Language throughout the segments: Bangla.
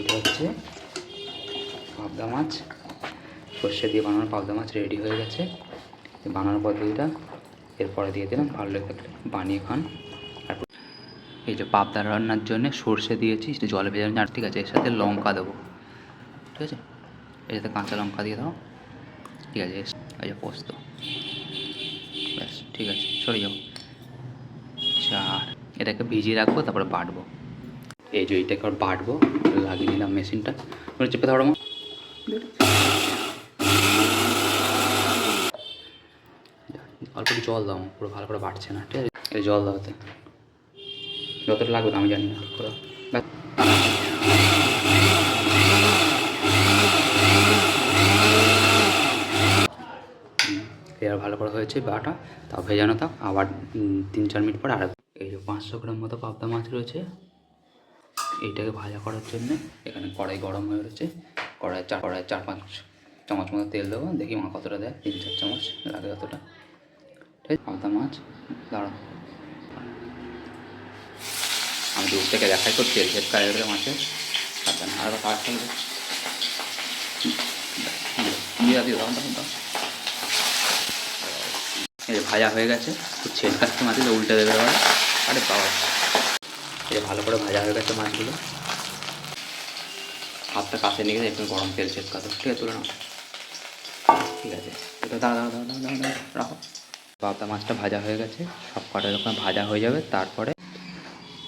এটা হচ্ছে পাবদা মাছ। সর্ষে দিয়ে বানানো পাবদা মাছ রেডি হয়ে গেছে। বানানোর পদ্ধতিটা এরপরে দিয়ে দিলাম, ভালো লেগে থাকলে বানিয়ে খান। আর এই যে পাবদা রান্নার জন্য সর্ষে দিয়েছি, একটু জলে ভেজানো আর ঠিক আছে, এর সাথে লঙ্কা দেবো। ঠিক আছে? এর সাথে কাঁচা লঙ্কা দিয়ে দাও। ঠিক আছে এই যে পোস্ত। ব্যাস, ঠিক আছে সরে যাও চার। এটাকে ভিজিয়ে রাখব, তারপরে বাটবো। এই যে আবার বাটবো লাগিয়ে নিলাম মেশিনটা। ওটা চেপে ধরো। অল্প জল দাও পুরো ভালো করে বাটছে না, ঠিক আছে? জল দাও ওতে যতটা লাগবে তো আমি জানি না এবার ভালো করে হয়েছে বাটা, তাও ভেজানো থাক, আবার তিন চার মিনিট পর আর এই পাঁচশো গ্রাম মতো পাবদা মাছ রয়েছে এইটাকে ভাজা করার জন্য এখানে কড়াই গরম হয়ে রয়েছে। কড়াই চার কড়াই চার, পাঁচ চামচ মতো তেল দেবো। দেখি মা কতটা দেয়। তিন, চার চামচ লাগে কতটা ঠিক পাবদা মাছ দাঁড়াও আমি দূর থেকে দেখাই তো তেল ছেদ কাজে মাছের। সাবধান আর কাজ করবে। দিয়ে ভাজা হয়ে গেছে। ছেদ কাটতে মাছগুলো উল্টে দেবে এবার। আরে বাবা। যে ভালো করে ভাজা হয়ে গেছে মাছগুলো। হাতটা কাছে নিয়ে গেছে একটু গরম তেল ছেদ কাটো ঠিক আছে? তুলে নাও। ঠিক আছে। এটা দাঁড়া দাঁড়া দাঁড়া দাঁড়া রাখো। পাবদা মাছটা ভাজা হয়ে গেছে। সব কটা যখন ভাজা হয়ে যাবে, তারপরে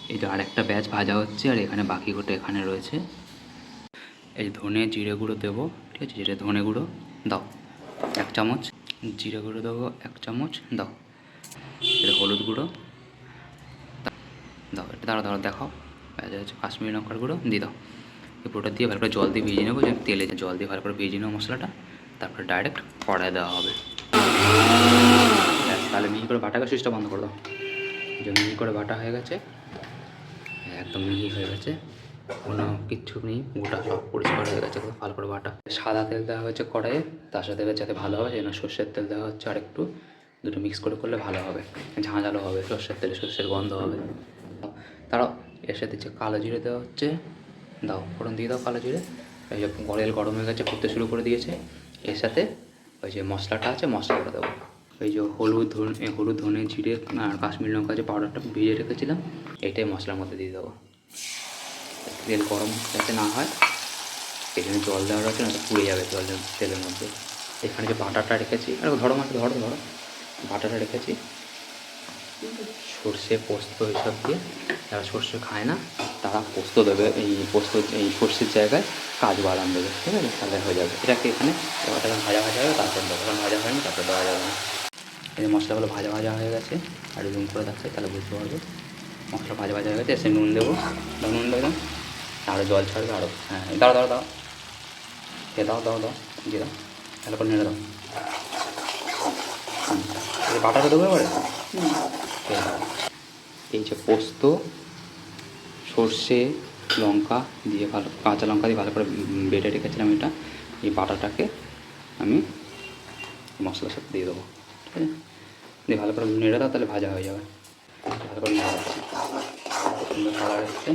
এই যে আরেকটা ব্যাচ ভাজা হচ্ছে, আর এখানে বাকি এখানে রয়েছে। এই ধনে জিরে গুঁড়ো দেবো, ঠিক আছে? জিরে, ধনে গুঁড়ো, দাও। এক চামচ। জিরে গুঁড়ো দেবো, এক চামচ, দাও। এটা হলুদ গুঁড়ো। দাও এটা দাঁড়া দাঁড়া দেখাও। হচ্ছে কাশ্মীরি লঙ্কার গুঁড়ো, দিয়ে দাও। এই পুরোটা দিয়ে ভালো করে জল দিয়ে ভিজিয়ে নেব, যে তেলে জল দিয়ে ভালো করে ভিজিয়ে নেব মশলাটা, তারপরে ডাইরেক্ট কড়ায় দেওয়া হবে। তাহলে মিহি করে বাটাকে সুইচটা বন্ধ করে দাও। যে মিহি করে বাটা হয়ে গেছে, একদম মিহি হয়ে গেছে, কোনো কিচ্ছু নেই, গোটা সব পরিষ্কার হয়ে গেছে ভালো করে বাটা। সাদা তেল দেওয়া হয়েছে কড়াইয়ে, তার সাথে যাতে ভালো হবে যেন সর্ষের তেল দেওয়া হচ্ছে আর একটু দুটো মিক্স করে করলে ভালো হবে, ঝাঁঝালো হবে, সর্ষের তেলে সর্ষের গন্ধ হবে। তারাও এর সাথে যে কালো জিরে দেওয়া হচ্ছে, দাও, ফোড়ন দিয়ে দাও কালো জিরে। ওই যে গড়েল গরম হয়ে গেছে, ফুটতে শুরু করে দিয়েছে। এর সাথে ওই যে মশলাটা আছে মশলাটা দেবো। ওই যে হলুদ ধনে হলুদ ধনে জিরে আর কাশ্মীর লঙ্কা যে পাউডারটা ভিজিয়ে রেখেছিলাম এইটাই মশলার মধ্যে দিয়ে দেবো। তেল গরম যাতে না হয় এখানে জল দেওয়া রয়েছে না পুড়ে যাবে জল তেলের মধ্যে। এখানে যে বাটাটা রেখেছি, আর ধরো মাছ ধরো ধরো। বাটাটা রেখেছি। সর্ষে, পোস্ত এইসব দিয়ে যারা সর্ষে খায় না তারা পোস্ত দেবে এই পোস্ত এই সর্ষের জায়গায় কাজ বাদাম দেবে ঠিক আছে? তাহলে হয়ে যাবে। এটাকে এখানে এবার যখন ভাজা ভাজা হবে তারপর দেবো। যখন ভাজা হয়নি তারপর দেওয়া যাবে না। এই মশলাগুলো ভাজা ভাজা হয়ে গেছে আর নুন করে যাচ্ছে তাহলে বুঝতে পারবে। মশলা ভাজা ভাজা হয়ে গেছে এসে নুন দেবো। নুন দেবো আরও জল ছাড়বে আরও হ্যাঁ দাও দাও দাও। এ দাও দাও দাও। দিয়ে দাও। ভালো করে নেড়ে দাও। বাটাটা দেবো এবারে? এই যে পোস্ত, সর্ষে, লঙ্কা দিয়ে ভালো, কাঁচা লঙ্কা দিয়ে ভালো করে বেটে রেখেছিলাম এটা। এই বাটাটাকে আমি মশলার সাথে দিয়ে দেবো। ঠিক আছে? দিয়ে ভালো করে নেড়ে দাও, তাহলে ভাজা হয়ে যাবে। ভালো করে নেড়ে যাচ্ছে সুন্দর কালার এসছে।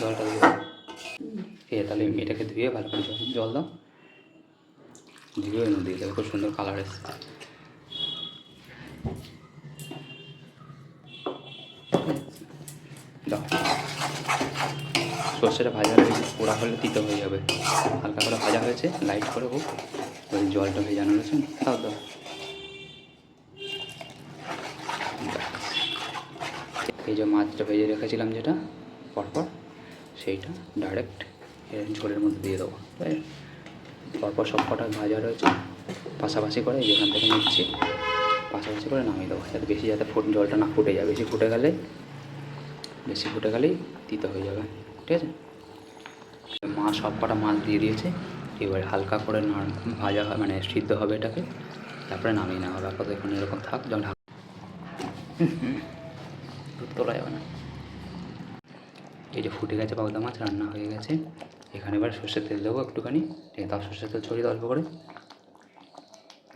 জলটা দিয়ে তাহলে এটাকে ধুয়ে ভালো করে জল দাও। এনে দিয়ে দেবে খুব সুন্দর কালার এসছে। সর্ষেটা ভাজা বেশি পোড়া হলে তিতো হয়ে যাবে। হালকা করে ভাজা হয়েছে লাইট করে হোক, ওই জলটা ভেজানো রয়েছে, দাও দাও। এই যে মাছটা ভেজে রেখেছিলাম যেটা, পরপর, সেইটা ডাইরেক্ট ঝোলের মধ্যে দিয়ে দেবো। আছে পরপর সব কটা ভাজা রয়েছে পাশাপাশি করে যেখান থেকে নিচ্ছি পাশাপাশি করে নামিয়ে দেবো যাতে বেশি যাতে ফুট জলটা না ফুটে যায় বেশি ফুটে গেলে বেশি ফুটে গেলেই তিতো হয়ে যাবে ঠিক আছে মা সব কটা মাছ দিয়ে দিয়েছে এবারে হালকা করে নাড়- ভাজা হয় মানে সিদ্ধ হবে এটাকে তারপরে নামিয়ে নেওয়া হবে এখন এরকম থাক যখন তোলা যাবে না এই যে ফুটে গেছে পাবদা মাছ রান্না হয়ে গেছে এখানে এবার সর্ষের তেল দেবো একটুখানি। ঠিক তাও সর্ষের তেল, ছড়িয়ে অল্প করে।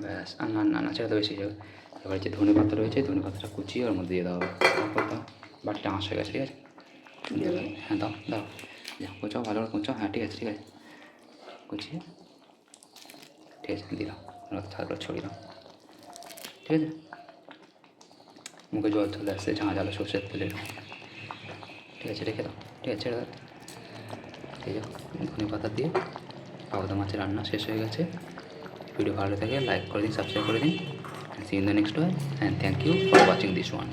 ব্যাস, আর না না ছেড়ে যাবে। এবার যে ধনে পাতা রয়েছে, ধনে পাতাটা কুচিয়ে ওর মধ্যে দিয়ে দেওয়া হবে তারপর দাও আঁশ হয়ে গেছে, ঠিক আছে। হ্যাঁ দাও দাও। যা কোচাও ভালো করে কোচাও হ্যাঁ ঠিক আছে ঠিক আছে। কুচিয়ে, ঠিক আছে দিলাম করে ছড়িয়ে দাও। ঠিক আছে? মুখে জল চলে আসছে ঝাঁ ঝালো সর্ষের তেলের। ঠিক আছে, রেখে দাও। ঠিক আছে, ছেড়ে দাও। এই ধনে পাতা দিয়ে পাবদা মাছের রান্না শেষ হয়ে গেছে। ভিডিও ভালো থাকে লাইক করে দিন সাবস্ক্রাইব করে দিন see in the next one and thank you for watching this one